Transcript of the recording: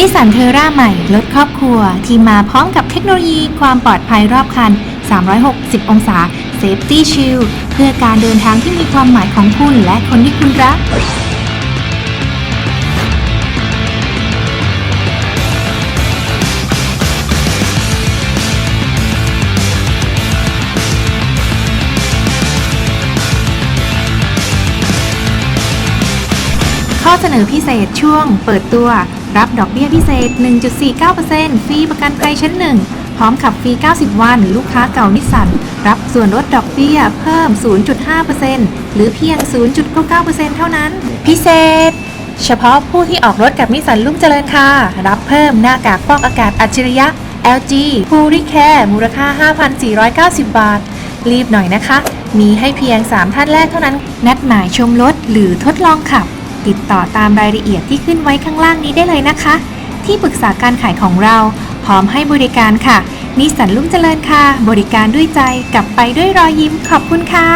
นิสสันเทอร่าใหม่รถครอบครัว ที่มาพร้อมกับเทคโนโลยีความปลอดภัยรอบคัน 360 องศา Safety Shield เพื่อการเดินทางที่มีความหมายของคุณและคนที่คุณรักข้อเสนอพิเศษช่วงเปิดตัว รับดอกเบี้ยพิเศษ 1.49%ฟรีประกันภัยชั้นหนึ่งพร้อมขับฟรี 90 วัน ลูกค้าเก่านิสสัน รับส่วนลดดอกเบี้ยเพิ่ม 0.5%หรือเพียง 0.99%เท่านั้น พิเศษ เฉพาะผู้ที่ออกรถกับนิสสันลุ่งเจริญค่ะ รับเพิ่มหน้ากากฟอกอากาศอัจฉริยะ LG p u r i c a r e มูลค่า 5,490 บาท รีบหน่อยนะคะ มีให้เพียง 3 ท่านแรกเท่านั้น นัดหมายชมรถหรือทดลองขับ ติดต่อตามรายละเอียดที่ขึ้นไว้ข้างล่างนี้ได้เลยนะคะ ที่ปรึกษาการขายของเราพร้อมให้บริการค่ะนิสสันลุ่งเจริญค่ะ บริการด้วยใจกลับไปด้วยรอยยิ้มขอบคุณค่ะ